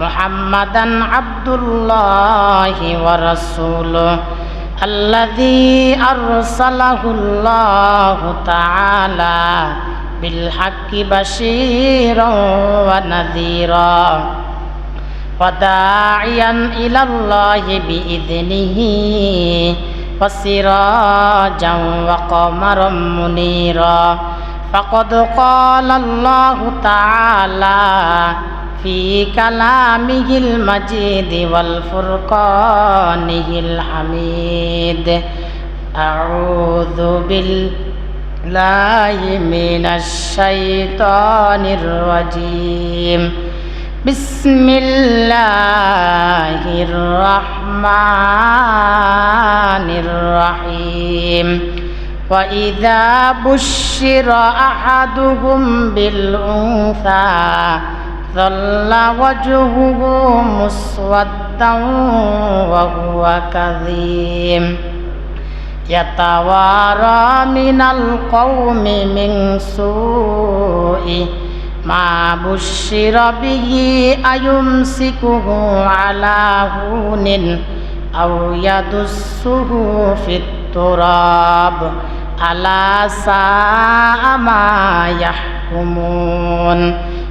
محمدا عبد الله ورسوله الذي أرسله الله تعالى بالحق بشيرا ونذيرا وداعيا إلى الله بإذنه وسراجا وقمرا منيرا فقد قال الله تعالى في كلامه المجيد والفرقانه الحميد أعوذ بالله من الشيطان الرجيم بسم الله الرحمن الرحيم وإذا بشر أحدهم بالأنثى ظل وجهه مسودا وهو كظيم يتوارى من القوم من سوء ما بشر به أيمسكه على هون أو يدسه في التراب ألا ساء ما يحكمون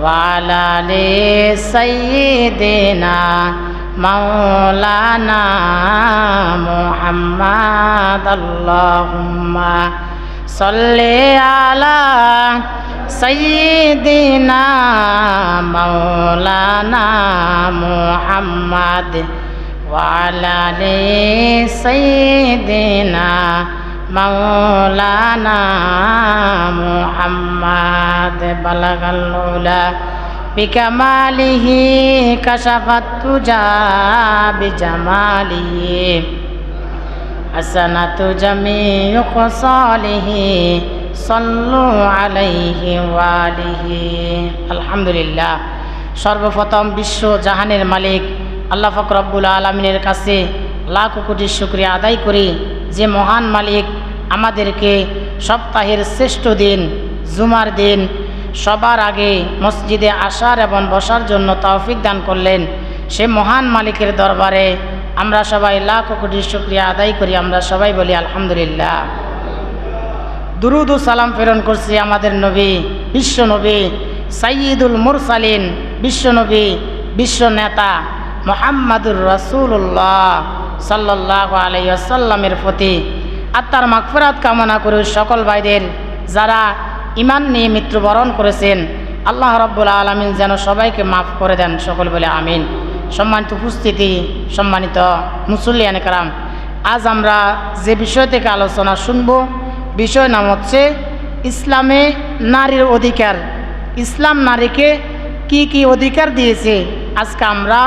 ওয়ালালে সৈদিনা মৌলানা মোহাম্মদ আল্লাহুম্মা সল্লে আলা সৈদিনা মৌলানা মোহাম্মদ ওয়ালালে সৈদিনা مولانا محمد بلغ العلا بكماله كشف التجا بجماله حسنة جميع خصاله صلوا عليه وآله الحمد لله সর্বপ্রথম বিশ্ব জাহানের মালিক আল্লাহ ফকরব্বুল আলমিনের কাছে লাখ কোটি শুক্রিয়া আদায় করি যে মহান মালিক আমাদেরকে সপ্তাহের শ্রেষ্ঠ দিন, জুমার দিন, সবার আগে মসজিদে আসার এবং বসার জন্য তৌফিক দান করলেন। সে মহান মালিকের দরবারে আমরা সবাই লাখ কোটি শুক্রিয়া আদায় করি, আমরা সবাই বলি আলহামদুলিল্লাহ। দুরুদ সালাম প্রেরণ করছি আমাদের নবী, বিশ্ব নবী সাইয়দুল মুরসালিন, বিশ্ব নবী, বিশ্ব নেতা মোহাম্মদুর রসুল্লাহ সাল্লাহ আলাইসাল্লামের প্রতি আত্মার মাগফরাত কামনা করে সকল ভাইদের যারা ইমান নিয়ে মৃত্যুবরণ করেছেন, আল্লাহ রব্বুল আলমিন যেন সবাইকে মাফ করে দেন, সকল বলে আমিন। সম্মানিত উপস্থিতি, সম্মানিত মুসল্লিয়ান কারাম, আজ আমরা যে বিষয় থেকে আলোচনা শুনব, বিষয় নাম হচ্ছে ইসলামে নারীর অধিকার। ইসলাম নারীকে কি কি অধিকার দিয়েছে, আজকে আমরা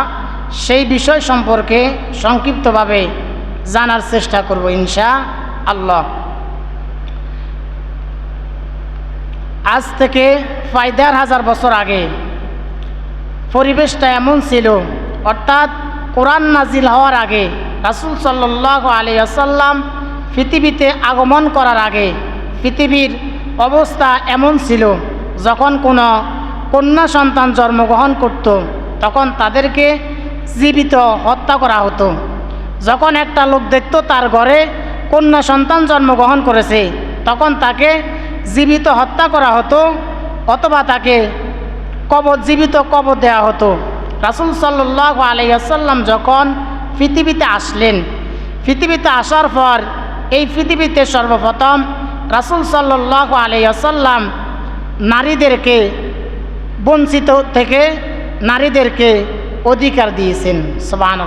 সেই বিষয় সম্পর্কে সংক্ষিপ্তভাবে জানার চেষ্টা করব ইনশা আল্লাহ। আজ থেকে দেড় হাজার বছর আগে পরিবেশটা এমন ছিল, অর্থাৎ কোরআন নাজিল হওয়ার আগে, রাসুল সাল্লাহ আলী আসাল্লাম পৃথিবীতে আগমন করার আগে পৃথিবীর অবস্থা এমন ছিল, যখন কোনো কন্যা সন্তান জন্মগ্রহণ করত, তখন তাদেরকে জীবিত হত্যা করা হতো। যখন একটা লোক দেখতো তার ঘরে কন্যা সন্তান জন্মগ্রহণ করেছে, তখন তাকে জীবিত হত্যা করা হতো অথবা তাকে কবর, জীবিত কবর দেওয়া হতো। রাসুল সাল্লাহ আলাইসাল্লাম যখন পৃথিবীতে আসলেন, পৃথিবীতে আসার পর এই পৃথিবীতে সর্বপ্রথম রাসুল সাল্লাহ আলাইসাল্লাম নারীদেরকে বঞ্চিত থেকে নারীদেরকে অধিকার দিয়েছেন। সোবান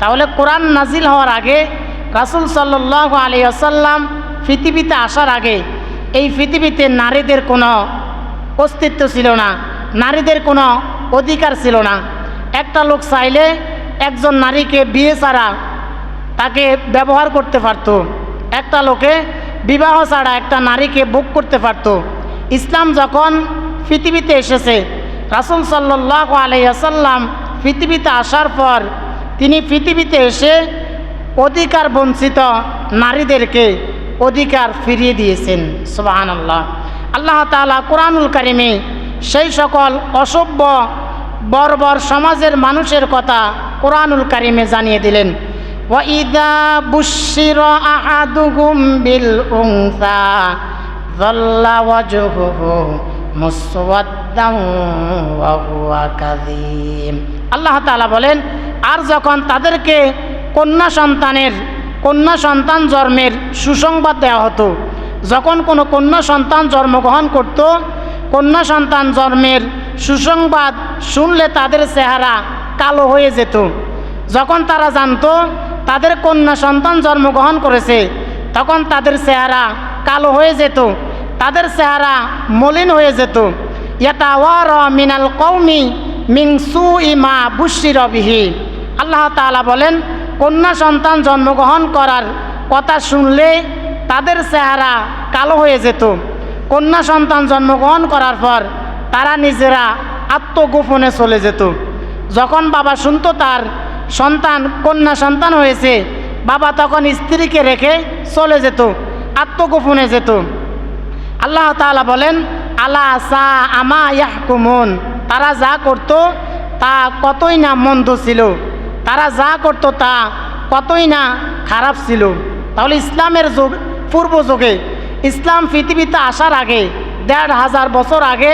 তাহলে কোরআন নাজিল হওয়ার আগে রাসুল সাল্লাহ আলিয়াসাল্লাম পৃথিবীতে আসার আগে এই পৃথিবীতে নারীদের কোনো অস্তিত্ব ছিল না, নারীদের কোনো অধিকার ছিল না। একটা লোক চাইলে একজন নারীকে বিয়ে ছাড়া তাকে ব্যবহার করতে পারত, একটা লোকে বিবাহ ছাড়া একটা নারীকে বুক করতে পারত। ইসলাম যখন পৃথিবীতে এসেছে, রাসুল সাল্লাহ আলাইসাল্লাম পৃথিবীতে আসার পর তিনি পৃথিবীতে এসে অধিকার বঞ্চিত নারীদেরকে অধিকার ফিরিয়ে দিয়েছেন সুবাহান আল্লাহ আল্লাহ তালা কোরআনুল কারিমে সেই সকল অসভ্য বর্বর সমাজের মানুষের কথা কোরআনুল কারিমে জানিয়ে দিলেন وَإِذَا بُشِّرَ أَحَدُهُم بِالْأُنثَى ظَلَّ وَجْهُهُ مُسْوَدًّا وَهُوَ كَظِيمٌ আল্লাহ তাআলা বলেন আর যখন তাদেরকে কন্যা সন্তানের, কন্যা সন্তান জন্মের সুসংবাদ দেওয়া হতো। যখন কোনো কন্যা সন্তান জন্মগ্রহণ করত, কন্যা সন্তান জন্মের সুসংবাদ শুনলে তাদের চেহারা কালো হয়ে যেত। যখন তারা জানতো তাদের কন্যা সন্তান জন্মগ্রহণ করেছে, তখন তাদের চেহারা কালো হয়ে যেত, তাদের চেহারা মলিন হয়ে যেত। ইয়াতাওয়ার মিনাল কৌমি মিংসু ইমা বুশির বিহি। আল্লাহ তাআলা বলেন কন্যা সন্তান জন্মগ্রহণ করার কথা শুনলে তাদের চেহারা কালো হয়ে যেত। কন্যা সন্তান জন্মগ্রহণ করার পর তারা নিজেরা আত্মগোপনে চলে যেত। যখন বাবা শুনতো তার সন্তান, কন্যা সন্তান হয়েছে, বাবা তখন স্ত্রীকে রেখে চলে যেত, আত্মগোপনে যেত। আল্লাহ তাআলা বলেন, আলা সা আমা ইয়াহকুমুন তারা যা করত তা কতই না মন্দ ছিল। তারা যা করত তা কতই না খারাপ ছিল। তাহলে ইসলামের যুগ, পূর্ব যুগে ইসলাম পৃথিবীতে আসার আগে, দেড় হাজার বছর আগে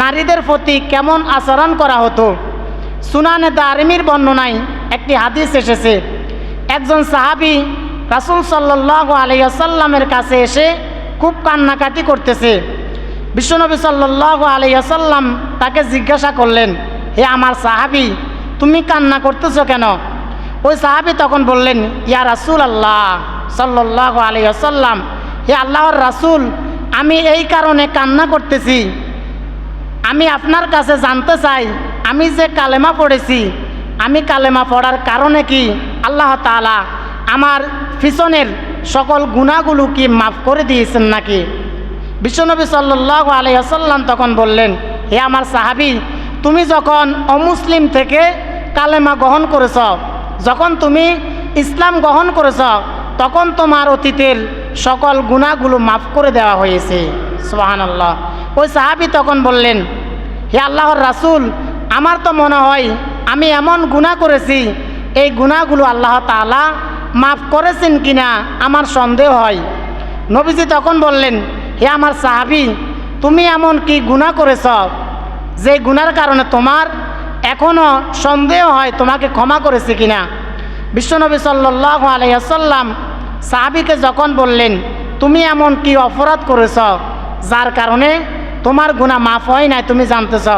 নারীদের প্রতি কেমন আচরণ করা হতো? সুনানে দারিমির বর্ণনায় একটি হাদিস এসেছে। একজন সাহাবি রাসুল সাল্লাহ আলাইসাল্লামের কাছে এসে খুব কান্নাকাটি করতেছে। বিশ্বনবী সাল্লাহ আলাইসাল্লাম তাকে জিজ্ঞাসা করলেন, হে আমার সাহাবি তুমি কান্না করতেছো কেন? ওই সাহাবি তখন বললেন, ইয়া রাসুল আল্লাহ সাল্লাহ আলী আসাল্লাম হে আল্লাহর রাসুল, আমি এই কারণে কান্না করতেছি। আমি আপনার কাছে জানতে চাই, আমি যে কালেমা পড়েছি, আমি কালেমা পড়ার কারণে কি আল্লাহ তালা আমার পিছনের সকল গুণাগুলো কি মাফ করে দিয়েছেন নাকি? বিশ্বনবী সাল্লাহ আলাইসাল্লাম তখন বললেন, হে আমার সাহাবি, তুমি যখন অমুসলিম থেকে কালেমা গ্রহণ করেছ, যখন তুমি ইসলাম গ্রহণ করেছ, তখন তোমার অতীতের সকল গুণাগুলো মাফ করে দেওয়া হয়েছে। সোহান আল্লাহ ওই সাহাবি তখন বললেন, হে আল্লাহর রাসুল, আমার তো মনে হয় আমি এমন গুণা করেছি, এই গুণাগুলো আল্লাহ তালা মাফ করেছেন কিনা আমার সন্দেহ হয়। নবীজি তখন বললেন, হে আমার সাহাবি, তুমি এমন কি গুণা করেছ, যে গুনার কারণে তোমার এখনও সন্দেহ হয় তোমাকে ক্ষমা করেছে কিনা। বিশ্বনবী সাল্লাহ আলাইসাল্লাম সাহাবিকে যখন বললেন, তুমি এমন কি অপরাধ করেছ যার কারণে তোমার গুণা মাফ হয় নাই তুমি জানতেছ?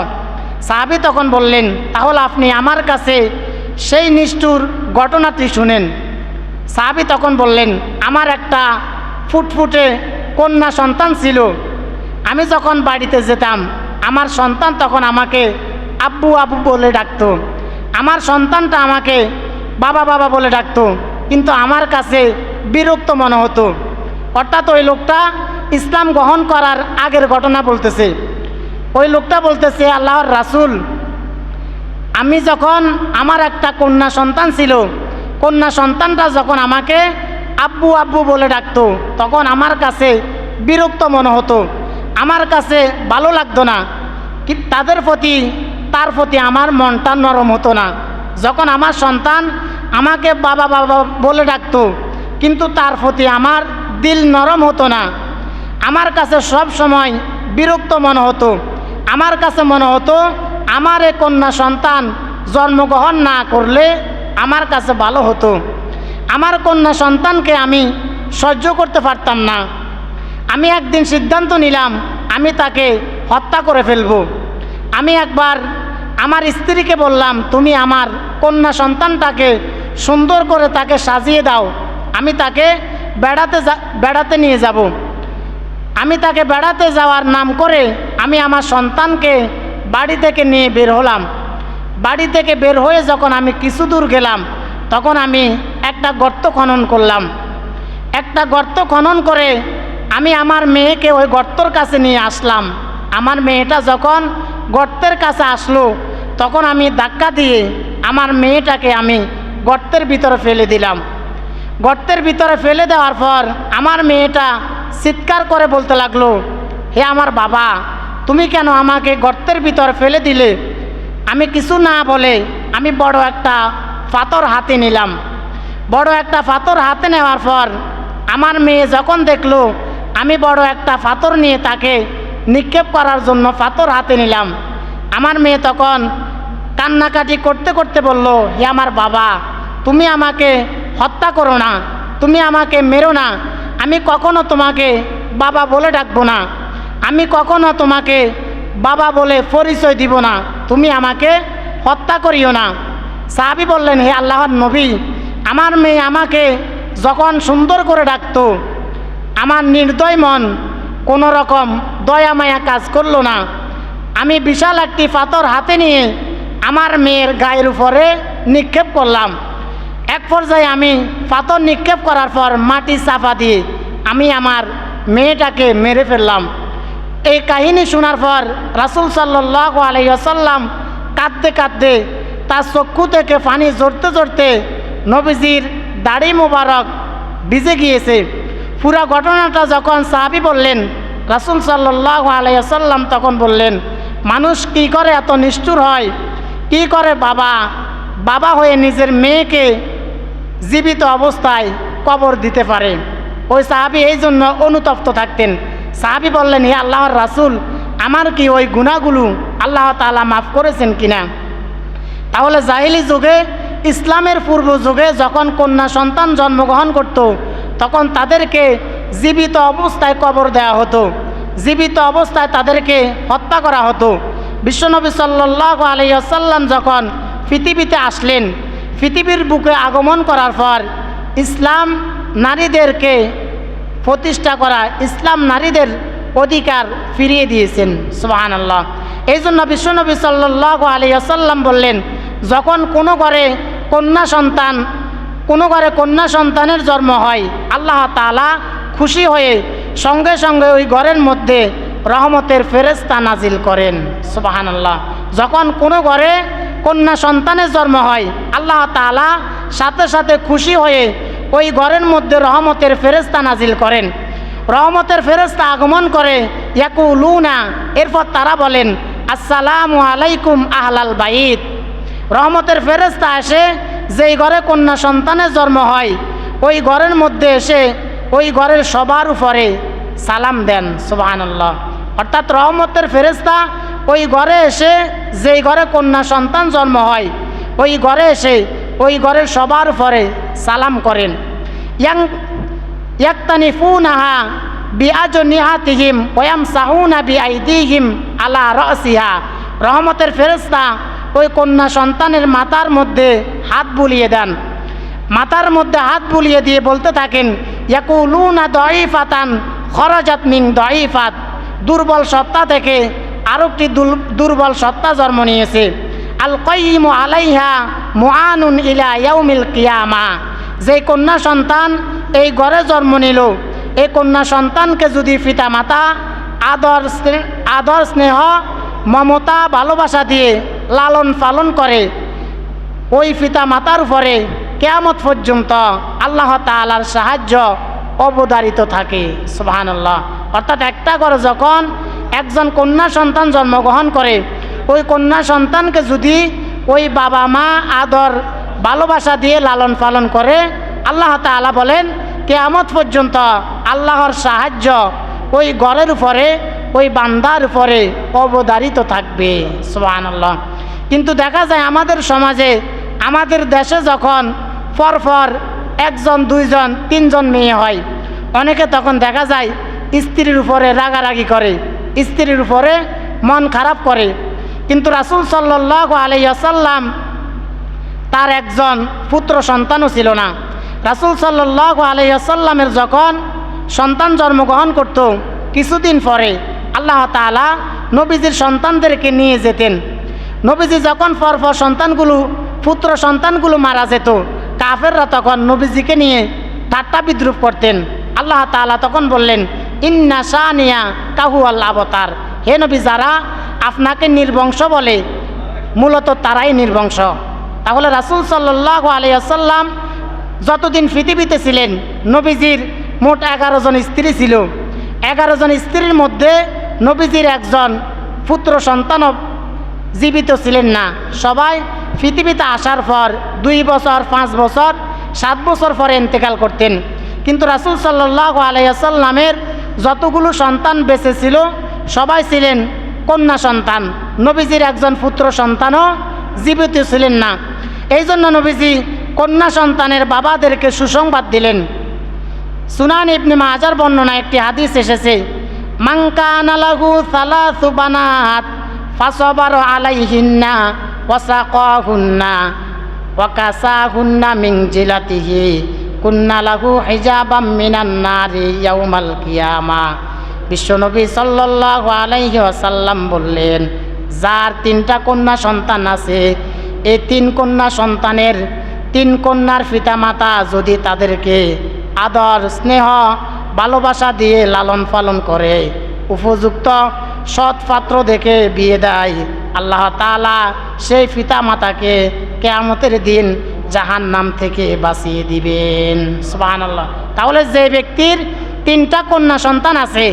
সাহাবি তখন বললেন, তাহলে আপনি আমার কাছে সেই নিষ্ঠুর ঘটনাটি শুনেন। সাহাবি তখন বললেন, আমার একটা ফুটফুটে কন্যা সন্তান ছিল। আমি যখন বাড়িতে যেতাম, আমার সন্তান তখন আমাকে আব্বু আব্বু বলে ডাকতো। আমার সন্তানটা আমাকে বাবা বাবা বলে ডাকতো। কিন্তু আমার কাছে বিরক্ত মনে হতো। অর্থাৎ ওই লোকটা ইসলাম গ্রহণ করার আগের ঘটনা বলতেছে। ওই লোকটা বলতেছে, আল্লাহর রাসুল, আমি যখন আমার একটা কন্যা সন্তান ছিল, কন্যা সন্তানটা যখন আমাকে আব্বু আব্বু বলে ডাকতো, তখন আমার কাছে বিরক্ত মনে হতো। আমার কাছে ভালো লাগতো না। কি তাদের প্রতি তার প্রতি আমার মনটা নরম হতো না। যখন আমার সন্তান আমাকে বাবা বাবা বলে ডাকতো, কিন্তু তার প্রতি আমার দিল নরম হতো না। আমার কাছে সব সময় বিরক্ত মনে হতো। আমার কাছে মনে হতো, আমার এ কন্যা সন্তান জন্মগ্রহণ না করলে আমার কাছে ভালো হতো। আমার কন্যা সন্তানকে আমি সহ্য করতে পারতাম না। আমি একদিন সিদ্ধান্ত নিলাম, আমি তাকে হত্যা করে ফেলব। আমি একবার আমার স্ত্রীকে বললাম, তুমি আমার কন্যা সন্তানটাকে সুন্দর করে তাকে সাজিয়ে দাও, আমি তাকে বেড়াতে বেড়াতে নিয়ে যাব। আমি তাকে বেড়াতে যাওয়ার নাম করে আমি আমার সন্তানকে বাড়ি থেকে নিয়ে বের হলাম। বাড়ি থেকে বের হয়ে যখন আমি কিছু দূর গেলাম, তখন আমি একটা গর্ত খনন করলাম। একটা গর্ত খনন করে আমি আমার মেয়েকে ওই গর্তর কাছে নিয়ে আসলাম। আমার মেয়েটা যখন গর্তের কাছে আসলো তখন আমি ধাক্কা দিয়ে আমার মেয়েটাকে আমি গর্তের ভিতরে ফেলে দিলাম। গর্তের ভিতরে ফেলে দেওয়ার পর আমার মেয়েটা চিৎকার করে বলতে লাগল, হে আমার বাবা, তুমি কেন আমাকে গর্তের ভিতরে ফেলে দিলে? আমি কিছু না বলে আমি বড় একটা পাথর হাতে নিলাম। বড় একটা পাথর হাতে নেওয়ার পর আমার মেয়ে যখন দেখল, আমি বড় একটা পাথর নিয়ে তাকে নিক্ষেপ করার জন্য পাথর হাতে নিলাম। আমার মেয়ে তখন কান্নাকাটি করতে করতে বলল হে আমার বাবা, তুমি আমাকে হত্যা করো না, তুমি আমাকে মেরো না। আমি কখনো তোমাকে বাবা বলে ডাকবো না। আমি কখনো তোমাকে বাবা বলে পরিচয় দিব না। তুমি আমাকে হত্যা করিও না। সাহাবি বললেন, হে আল্লাহর নবী, আমার মেয়ে আমাকে যখন সুন্দর করে ডাকতো, আমার নির্দয় মন কোনো রকম দয়া মায়া কাজ করল না। আমি বিশাল একটি পাথর হাতে নিয়ে আমার মেয়ের গায়ের উপরে নিক্ষেপ করলাম। এক পর্যায়ে আমি পাথর নিক্ষেপ করার পর মাটি চাপা দিয়ে আমি আমার মেয়েটাকে মেরে ফেললাম। এই কাহিনী শোনার পর রাসুল সাল্লাহ আলাইসাল্লাম কাঁদতে কাঁদতে তার চক্ষু থেকে পানি জড়তে জড়তে নবীজির দাড়ি মোবারক ভিজে গিয়েছে। পুরা ঘটনাটা যখন সাহাবি বললেন, রাসুল সাল্লাহ আলাইসাল্লাম তখন বললেন, মানুষ কি করে এত নিষ্ঠুর হয়? কি করে বাবা? বাবা হয়ে নিজের মেয়েকে জীবিত অবস্থায় কবর দিতে পারে। ওই সাহাবি এই জন্য অনুতপ্ত থাকতেন। সাহাবি বললেন, হে আল্লাহর রাসুল, আমার কি ওই গুণাগুলো আল্লাহ তালা মাফ করেছেন কিনা? তাহলে জাহিলি যুগে, ইসলামের পূর্ব যুগে যখন কন্যা সন্তান জন্মগ্রহণ করত, তখন তাদেরকে জীবিত অবস্থায় কবর দেওয়া হতো। জীবিত অবস্থায় তাদেরকে হত্যা করা হতো। বিশ্বনবী সাল্লাহ আলাইসাল্লাম যখন পৃথিবীতে আসলেন, পৃথিবীর বুকে আগমন করার পর ইসলাম নারীদেরকে প্রতিষ্ঠা করা, ইসলাম নারীদের অধিকার ফিরিয়ে দিয়েছেন সোহান আল্লাহ এই জন্য বিশ্বনবী সাল্লাহ আলিয়াসাল্লাম বললেন, যখন কোনো ঘরে কন্যা সন্তান, কোনো ঘরে কন্যা সন্তানের জন্ম হয়, আল্লাহ তালা খুশি হয়ে সঙ্গে সঙ্গে ওই ঘরের মধ্যে রহমতের ফেরেস্তা নাজিল করেন সুবাহান আল্লাহ যখন কোনো ঘরে কন্যা সন্তানের জন্ম হয়, আল্লাহ তালা সাথে সাথে খুশি হয়ে ওই ঘরের মধ্যে রহমতের ফেরেস্তা নাজিল করেন। রহমতের ফেরেস্তা আগমন করে, ইয়াকুলুনা, এরপর তারা বলেন, আসসালামু আলাইকুম আহলাল বাইত। রহমতের ফেরেস্তা এসে যেই ঘরে কন্যা সন্তানের জন্ম হয়, ওই ঘরের মধ্যে এসে ওই ঘরের সবার উপরে সালাম দেন সুবাহান্লাহ অর্থাৎ রহমতের ফেরেস্তা ওই ঘরে এসে যেই ঘরে কন্যা সন্তান জন্ম হয়, ওই ঘরে এসে ওই ঘরের সবার পরে সালাম করেন। ইয়াং, ইয়াক্তানিফুনাহা বিআজ নিহাতিহিম ওয়াম সাহুনা বিআইদিহিম আলা রসিহা। রহমতের ফেরেস্তা ওই কন্যা সন্তানের মাথার মধ্যে হাত বুলিয়ে দেন। মাথার মধ্যে হাত বুলিয়ে দিয়ে বলতে থাকেন, ইয়াকুলুনা দইফাতান খরজাত মিং দইফাত দুর্বল সত্তা থেকে আরও একটি দুর্বল সত্তা জন্ম নিয়েছে। আল কয়িমু আলাইহা মুআনুন ইলা কিয়ামা। যে কন্যা সন্তান এই ঘরে জন্ম নিল, এই কন্যা সন্তানকে যদি পিতা মাতা আদর আদর স্নেহ, মমতা, ভালোবাসা দিয়ে লালন পালন করে, ওই পিতা মাতার উপরে কেয়ামত পর্যন্ত আল্লাহ তালার সাহায্য অবদারিত থাকে সুবাহান আল্লাহ অর্থাৎ একটা ঘরে যখন একজন কন্যা সন্তান জন্মগ্রহণ করে, ওই কন্যা সন্তানকে যদি ওই বাবা মা আদর, ভালোবাসা দিয়ে লালন পালন করে, আল্লাহ তালা বলেন, কেয়ামত পর্যন্ত আল্লাহর সাহায্য ওই ঘরের উপরে, ওই বান্দার উপরে অবদারিত থাকবে সুবাহান আল্লাহ কিন্তু দেখা যায় আমাদের সমাজে, আমাদের দেশে যখন পরপর একজন, দুইজন, তিনজন মেয়ে হয়। অনেকে তখন দেখা যায় স্ত্রীর উপরে রাগারাগি করে, স্ত্রীর উপরে মন খারাপ করে। কিন্তু রাসুল সাল্লাহ আলাইসাল্লাম তার একজন পুত্র সন্তানও ছিল না। রাসুল সাল্লাহ আলাইসাল্লামের যখন সন্তান জন্মগ্রহণ করত, কিছুদিন পরে আল্লাহ তালা নবীজির সন্তানদেরকে নিয়ে যেতেন। নবীজি যখন পরপর সন্তানগুলো, পুত্র সন্তানগুলো মারা যেত কাফেররা তখন নবীজিকে নিয়ে ঠাট্টা বিদ্রুপ করতেন। আল্লাহ তালা তখন বললেন, ইন্না শাহানিয়া কাহু আল্লাহ অবতার হে নবী, যারা আপনাকে নির্বংশ বলে, মূলত তারাই নির্বংশ। তাহলে রাসুল সাল্লাহ আলিয়াসাল্লাম যতদিন পৃথিবীতে ছিলেন, নবীজির মোট এগারো জন স্ত্রী ছিল। এগারো জন স্ত্রীর মধ্যে নবীজির একজন পুত্র সন্তানও জীবিত ছিলেন না। সবাই পৃথিবীতে আসার পর দুই বছর, পাঁচ বছর, সাত বছর পরে ইন্তেকাল করতেন। কিন্তু রাসুল সাল্লাহ আলাইসাল্লামের যতগুলো সন্তান বেঁচে ছিল সবাই ছিলেন কন্যা সন্তান। নবীজির একজন পুত্র সন্তানও জীবিত ছিলেন না। এই জন্য নবীজি কন্যা সন্তানের বাবাদেরকে সুসংবাদ দিলেন। সুনান ইবনে মাজার বর্ণনা একটি হাদিস এসেছে মাংকানালাহু সালাসু বানাত, ফাসবার আলাইহিন্না। ওয়াসাকাহুন্না কুন্না লাহু বললেন, যার তিনটা কন্যা সন্তান আছে এই তিন কন্যা সন্তানের তিন কন্যার পিতামাতা যদি তাদেরকে আদর, স্নেহ, ভালোবাসা দিয়ে লালন পালন করে, উপযুক্ত সৎ পাত্র দেখে বিয়ে দেয়। আল্লাহ তালা সেই পিতা মাতাকে কেয়ামতের দিন জাহান নাম থেকে বাঁচিয়ে দিবেন। সুবাহান আল্লাহ তাহলে যে ব্যক্তির তিনটা কন্যা সন্তান আছে,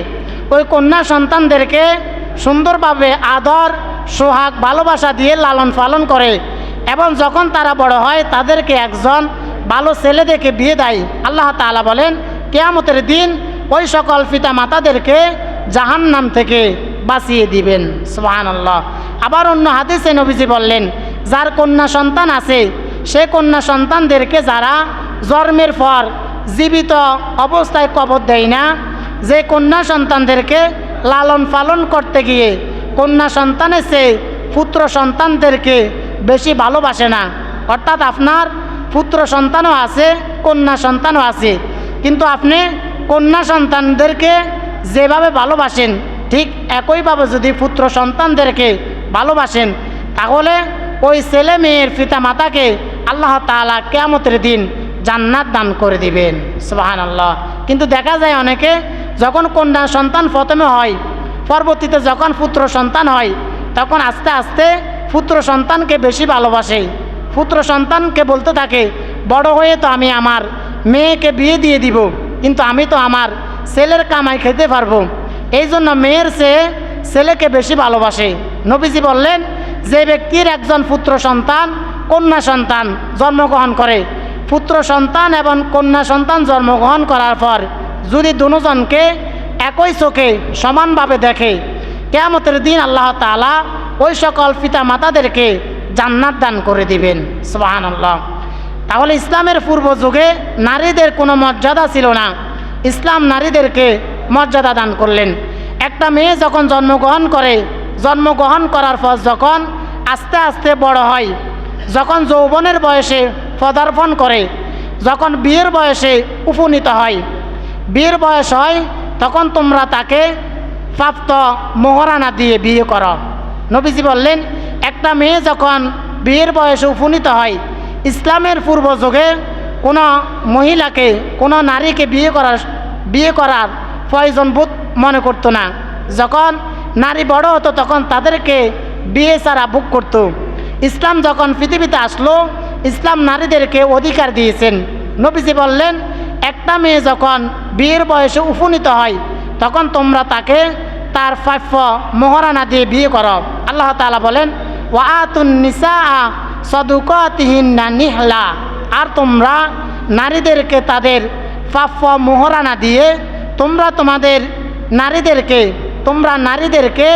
ওই কন্যা সন্তানদেরকে সুন্দরভাবে আদর, সোহাগ, ভালোবাসা দিয়ে লালন পালন করে এবং যখন তারা বড় হয়, তাদেরকে একজন ভালো ছেলে দেখে বিয়ে দেয়। আল্লাহ তালা বলেন, কেয়ামতের দিন ওই সকল পিতা মাতাদেরকে জাহান নাম থেকে বাঁচিয়ে দিবেন। সুবাহান আল্লাহ আবার অন্য হাদিসে নবীজি বললেন, যার কন্যা সন্তান আছে, সে কন্যা সন্তানদেরকে যারা জন্মের পর জীবিত অবস্থায় কবর দেয় না, যে কন্যা সন্তানদেরকে লালন পালন করতে গিয়ে কন্যা সন্তানের সে পুত্র সন্তানদেরকে বেশি ভালোবাসে না। অর্থাৎ আপনার পুত্র সন্তানও আছে, কন্যা সন্তানও আছে। কিন্তু আপনি কন্যা সন্তানদেরকে যেভাবে ভালোবাসেন ঠিক একইভাবে যদি পুত্র সন্তানদেরকে ভালোবাসেন, তাহলে ওই ছেলে মেয়ের পিতা মাতাকে আল্লাহ তালা কেয়ামতের দিন জান্নাত দান করে দিবেন। সুবাহান আল্লাহ কিন্তু দেখা যায় অনেকে যখন কন্যা সন্তান প্রথমে হয়, পরবর্তীতে যখন পুত্র সন্তান হয়, তখন আস্তে আস্তে পুত্র সন্তানকে বেশি ভালোবাসে। পুত্র সন্তানকে বলতে থাকে, বড় হয়ে তো আমি আমার মেয়েকে বিয়ে দিয়ে দিব, কিন্তু আমি তো আমার ছেলের কামাই খেতে পারব। এই জন্য মেয়ের সে ছেলেকে বেশি ভালোবাসে। নবীজি বললেন, যে ব্যক্তির একজন পুত্র সন্তান, কন্যা সন্তান জন্মগ্রহণ করে। পুত্র সন্তান এবং কন্যা সন্তান জন্মগ্রহণ করার পর যদি দুজনকে একই চোখে সমানভাবে দেখে, কেয়ামতের দিন আল্লাহ তালা ওই সকল পিতা মাতাদেরকে জান্নাত দান করে দিবেন। সোহান আল্লাহ তাহলে ইসলামের পূর্ব যুগে নারীদের কোনো মর্যাদা ছিল না। ইসলাম নারীদেরকে মর্যাদা দান করলেন। একটা মেয়ে যখন জন্মগ্রহণ করে, জন্মগ্রহণ করার পর যখন আস্তে আস্তে বড় হয়, যখন যৌবনের বয়সে পদার্পণ করে, যখন বিয়ের বয়সে উপনীত হয়, বিয়ের বয়স হয়, তখন তোমরা তাকে প্রাপ্ত মোহরানা দিয়ে বিয়ে করো। নবীজি বললেন, একটা মেয়ে যখন বিয়ের বয়সে উপনীত হয়, ইসলামের পূর্ব যুগে কোনো মহিলাকে, কোনো নারীকে বিয়ে করার বিয়ে করার প্রয়োজন বোধ মনে করতো না। যখন নারী বড় হতো তখন তাদেরকে বিয়ে ছাড়া বুক করত। ইসলাম যখন পৃথিবীতে আসলো, ইসলাম নারীদেরকে অধিকার দিয়েছেন। নবীজি বললেন, একটা মেয়ে যখন বিয়ের বয়সে উপনীত হয়, তখন তোমরা তাকে তার প্রাপ্য মোহরানা দিয়ে বিয়ে করো। আল্লাহ তালা বলেন, ওয়াতুন নিসা সদুকতিহিনা নিহলা। আর তোমরা নারীদেরকে তাদের প্রাপ্য মোহরানা দিয়ে তোমরা তোমাদের নারীদেরকে, তোমরা নারীদেরকে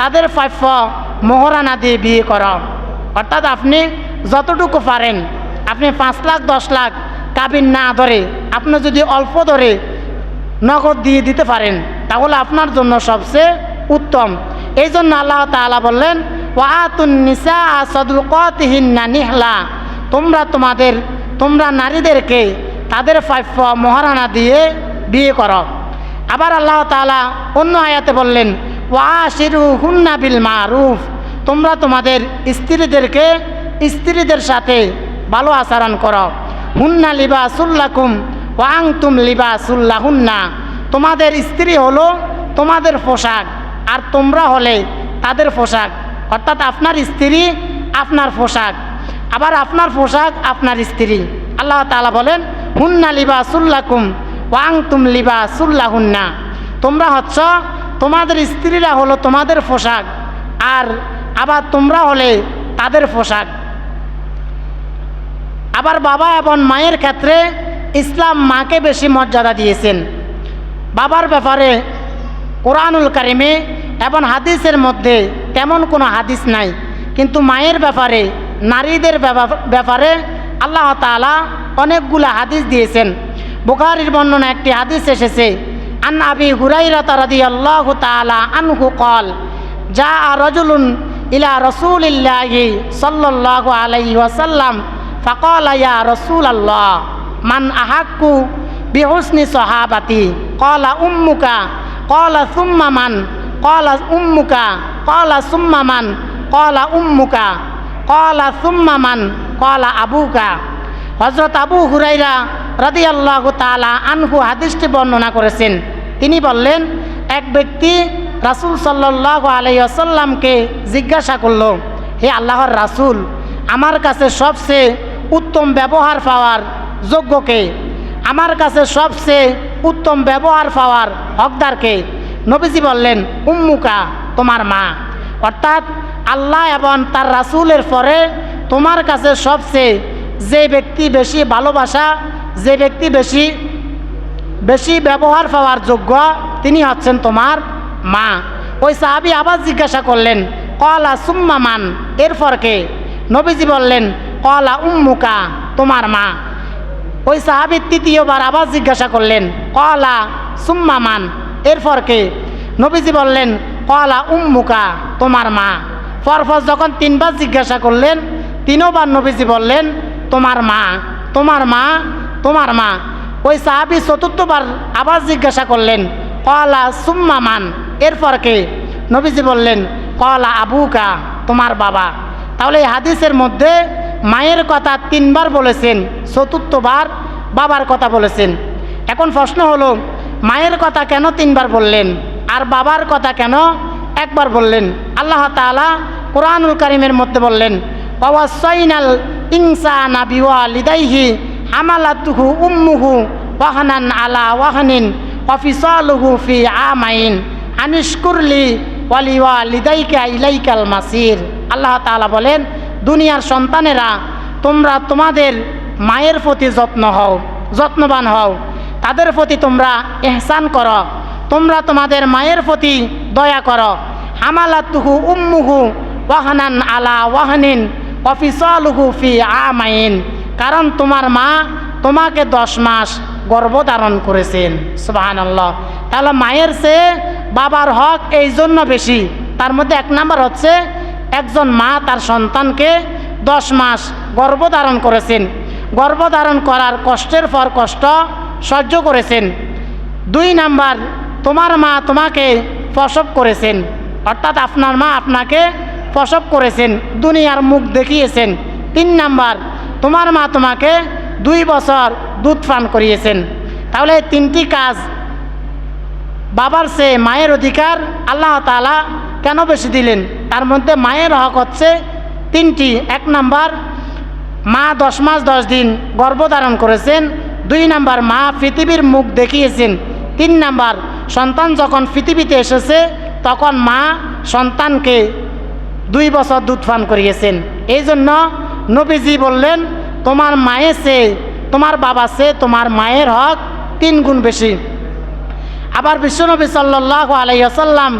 তাদের প্রাপ্য মোহরানা দিয়ে বিয়ে করো অর্থাৎ আপনি যতটুকু পারেন, আপনি পাঁচ লাখ, দশ লাখ কাবিন না ধরে, আপনি যদি অল্প ধরে নগদ দিয়ে দিতে পারেন, তাহলে আপনার জন্য সবচেয়ে উত্তম। এই জন্য আল্লাহ তাআলা বললেন নিহলা। তোমরা তোমাদের, তোমরা নারীদেরকে তাদের প্রাপ্য মহারানা দিয়ে বিয়ে করো আবার আল্লাহ তাআলা অন্য আয়াতে বললেন ওয়াশিরু হুন্না বিল মারুফ। তোমরা তোমাদের স্ত্রীদেরকে স্ত্রীদের সাথে ভালো আচরণ করো। হুন্না লিবা সুল্লাকুম ওয়াং তুম লিবা সুল্লাহুন্না তোমাদের স্ত্রী হলো তোমাদের পোশাক, আর তোমরা হলে তাদের পোশাক। অর্থাৎ আপনার স্ত্রী আপনার পোশাক, আবার আপনার পোশাক আপনার স্ত্রী। আল্লাহ তাআলা বলেন, হুন্না লিবা সুল্লাকুম ওয়াং তুম লিবা সুল্লাহুন্না তোমরা হচ্ছ তোমাদের স্ত্রীরা হলো তোমাদের পোশাক, আর আবার তোমরা হলে তাদের পোশাক। আবার বাবা এবং মায়ের ক্ষেত্রে ইসলাম মাকে বেশি মর্যাদা দিয়েছেন। বাবার ব্যাপারে কোরআনুল কারিমে এবং হাদিসের মধ্যে তেমন কোনো হাদিস নাই, কিন্তু মায়ের ব্যাপারে, নারীদের ব্যাপা- ব্যাপারে আল্লাহ তাআলা অনেকগুলো হাদিস দিয়েছেন। বুখারির বর্ণনা একটি হাদিস এসেছে, আন আবি হুরাইরা তারাদি আল্লাহ তালা আনহু কল যা রজুলুন ইলা রসুলিল্লাহি সাল্লাহ আলাইহি ওয়াসাল্লাম, ফকল ইয়া রসুল আল্লাহ মান আহাক্কু বিহুসনি সহাবাতি কলা উম্মুকা কলা সুম্মা মান কলা উম্মুকা কলা সুম্মা মান কলা উম্মুকা কলা সুম্মা মান কলা আবুকা। হজরত আবু হুরাইরা রাদি আল্লাহ তালা আনহু হাদিসটি বর্ণনা করেছেন। তিনি বললেন, এক ব্যক্তি রাসুল সাল্লাহ আলাইসাল্লামকে জিজ্ঞাসা করল, হে আল্লাহর রাসুল, আমার কাছে সবচেয়ে উত্তম ব্যবহার পাওয়ার যোগ্যকে আমার কাছে সবচেয়ে উত্তম ব্যবহার পাওয়ার হকদারকে নবীজি বললেন, উম্মুকা, তোমার মা। অর্থাৎ আল্লাহ এবং তার রাসুলের পরে তোমার কাছে সবচেয়ে যে ব্যক্তি বেশি ভালোবাসা যে ব্যক্তি বেশি বেশি ব্যবহার পাওয়ার যোগ্য, তিনি হচ্ছেন তোমার মা। ওই সাহাবি আবার জিজ্ঞাসা করলেন, কলা সুম্মা মান? এরপর কে? নবীজি বললেন, কলা উম্মুকা, তোমার মা। ওই সাহাবি তৃতীয়বার আবার জিজ্ঞাসা করলেন, কলা সুম্মা মান? এরপর কে? নবীজি বললেন, কলা উম্মুকা, তোমার মা। পরপর যখন তিনবার জিজ্ঞাসা করলেন, তিনবার নবীজি বললেন, তোমার মা তোমার মা তোমার মা। ওই সাহাবি চতুর্থবার আবার জিজ্ঞাসা করলেন, কলা সুম্মা মান? এরপর কে? নবীজি বললেন, কলা আবুকা, তোমার বাবা। তাহলে এই হাদিসের মধ্যে মায়ের কথা তিনবার বলেছেন, চতুর্থবার বাবার কথা বলেছেন। এখন প্রশ্ন হলো, মায়ের কথা কেন তিনবার বললেন? আর বাবার কথা কেন একবার বললেন? আল্লাহ তাআলা কোরআনুল কারিমের মধ্যে বললেন ওয়াসাইনাল ইনসানা বিওয়ালিদাইহি হামালাতুহু উম্মুহু ওয়াহানান আলা ওয়াহানিন ওয়াফিসালুহু ফি আমাইন। আনিশকুরলি ওয়ালিওয়ালিদাইকা ইলাইকাল মাসির। আল্লাহ তাআলা বলেন, দুনিয়ার সন্তানেরা, তোমরা তোমাদের মায়ের প্রতি যত্ন হও, যত্নবান হও। তাদের প্রতি তোমরা এহসান করো। তোমরা তোমাদের মায়ের প্রতি দয়া করো। হামালাতুহু উম্মুহু ওয়াহানান আলা ওয়াহানিন অফিসালুহু ফি আমাইন। কারণ তোমার মা তোমাকে দশ মাস গর্ভধারণ করেছেন। সুবাহান আল্লাহ তাহলে মায়ের চেয়ে বাবার হক এই জন্য বেশি। তার মধ্যে এক নাম্বার হচ্ছে একজন মা তার সন্তানকে দশ মাস গর্ভধারণ করেছেন। গর্ভধারণ করার কষ্টের পর কষ্ট সহ্য করেছেন। দুই নাম্বার, তোমার মা তোমাকে প্রসব করেছেন। অর্থাৎ আপনার মা আপনাকে প্রসব করেছেন। দুনিয়ার মুখ দেখিয়েছেন। তিন নাম্বার তোমার মা তোমাকে দুই বছর দুধ পান করিয়েছেন। তাহলে তিনটি কাজ বাবার সে মায়ের অধিকার আল্লাহ তাআলা কেন বেশি দিলেন? তার মধ্যে মায়ের হক হচ্ছে তিনটি। এক নাম্বার, মা দশ মাস দশ দিন গর্ভধারণ করেছেন। দুই নাম্বার, মা পৃথিবীর মুখ দেখিয়েছেন। তিন নাম্বার, সন্তান যখন পৃথিবীতে এসেছে, তখন মা সন্তানকে দুই বছর দুধ পান করিয়েছেন। এই জন্য নবীজি বললেন, তোমার মায়ের সে, তোমার বাবা সে, তোমার মায়ের হক তিন গুণ বেশি। আবার বিশ্বনবী সাল্লাহ আলাইসাল্লাম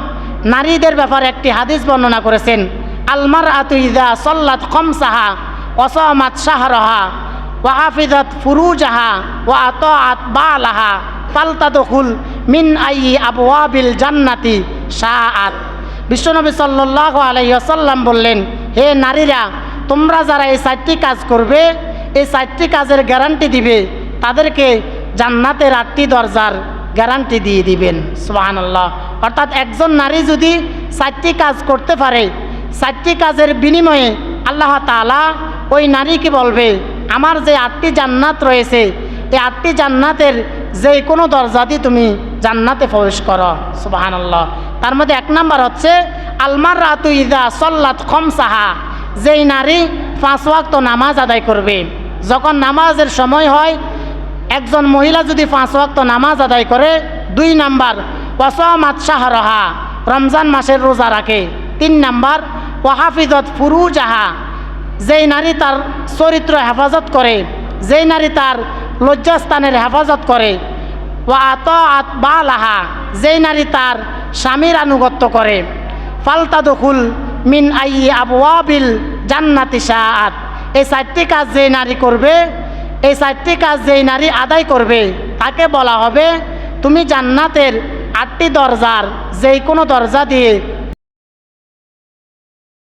নারীদের ব্যাপারে একটি হাদিস বর্ণনা করেছেন আলমার আতু ইদা সল্লাত কম সাহা অসমাত শাহরহা ওয়াহাফিজত ফুরুজাহা ওয়া আত আত বালাহা ফালতাদখুল মিন আই আবওয়াবিল জান্নাতি শাআত। বিশ্বনবী সাল্লাল্লাহু আলাইহি ওয়াসাল্লাম বললেন, হে নারীরা তোমরা যারা এই চারটি কাজ করবে, এই চারটি কাজের গ্যারান্টি দিবে, তাদেরকে জান্নাতের আটটি দরজার গ্যারান্টি দিয়ে দিবেন। সুবহানাল্লাহ। অর্থাৎ একজন নারী যদি চারটি কাজ করতে পারে, চারটি কাজের বিনিময়ে আল্লাহ তাআলা ওই নারীকে বলবে, আমার যে আটটি জান্নাত রয়েছে, এই আটটি জান্নাতের যে কোনো দরজা দিয়ে তুমি জান্নাতে প্রবেশ করো। সুবাহান আল্লাহ তার মধ্যে এক নাম্বার হচ্ছে আলমার রাতু ইদা সল্লাত খমসাহা। যেই নারী পাঁচ ওয়াক্ত নামাজ আদায় করবে, যখন নামাজের সময় হয়, একজন মহিলা যদি পাঁচ ওয়াক্ত নামাজ আদায় করে, দুই নাম্বার, ওয়াসামাত শাহরহা, রমজান মাসের রোজা রাখে। তিন নাম্বার, ওয়াহাফিজত ফুরুজাহা, যেই নারী তার চরিত্র হেফাজত করে, যেই নারী তার লজ্জাস্থানের হেফাজত করে ও আত আত বা লাহা যেই নারী তার স্বামীর আনুগত্য করে। ফালতা দখুল মিন আই আবওয়াবিল জান্নাতি সাত এই চারটি কাজ যে নারী করবে, এই চারটি কাজ যেই নারী আদায় করবে, তাকে বলা হবে তুমি জান্নাতের আটটি দরজার যেই কোনো দরজা দিয়ে